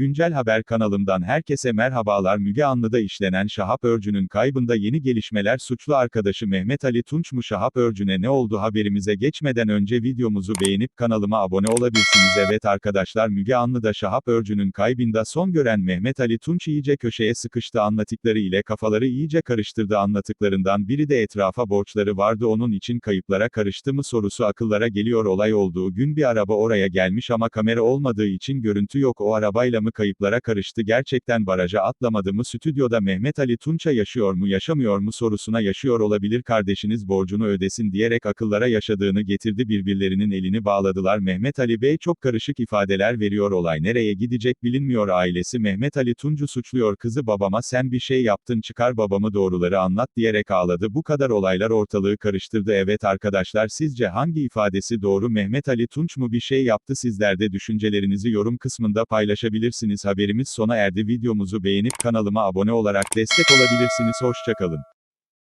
Güncel Haber kanalımdan herkese merhabalar. Müge Anlı'da işlenen Şahap Örcü'nün kaybında yeni gelişmeler suçlu arkadaşı Mehmet Ali Tunç mu Şahap Örcü'ne ne oldu haberimize geçmeden önce videomuzu beğenip kanalıma abone olabilirsiniz. Evet arkadaşlar Müge Anlı'da Şahap Örcü'nün kaybında son gören Mehmet Ali Tunç iyice köşeye sıkıştı anlattıkları ile kafaları iyice karıştırdı. Anlattıklarından biri de etrafa borçları vardı onun için kayıplara karıştı mı sorusu akıllara geliyor. Olay olduğu gün bir araba oraya gelmiş ama kamera olmadığı için görüntü yok. O arabayla mı kayıplara karıştı gerçekten baraja atlamadı mı stüdyoda Mehmet Ali Tunç'a yaşıyor mu yaşamıyor mu sorusuna yaşıyor olabilir kardeşiniz borcunu ödesin diyerek akıllara yaşadığını getirdi birbirlerinin elini bağladılar. Mehmet Ali Bey çok karışık ifadeler veriyor olay nereye gidecek bilinmiyor ailesi Mehmet Ali Tunç'u suçluyor kızı babama sen bir şey yaptın çıkar babamı doğruları anlat diyerek ağladı. Bu kadar olaylar ortalığı karıştırdı. Evet arkadaşlar sizce hangi ifadesi doğru? Mehmet Ali Tunç mu bir şey yaptı? Sizler de düşüncelerinizi yorum kısmında paylaşabilirsiniz haberimiz sona erdi. Videomuzu beğenip kanalıma abone olarak destek olabilirsiniz. Hoşçakalın.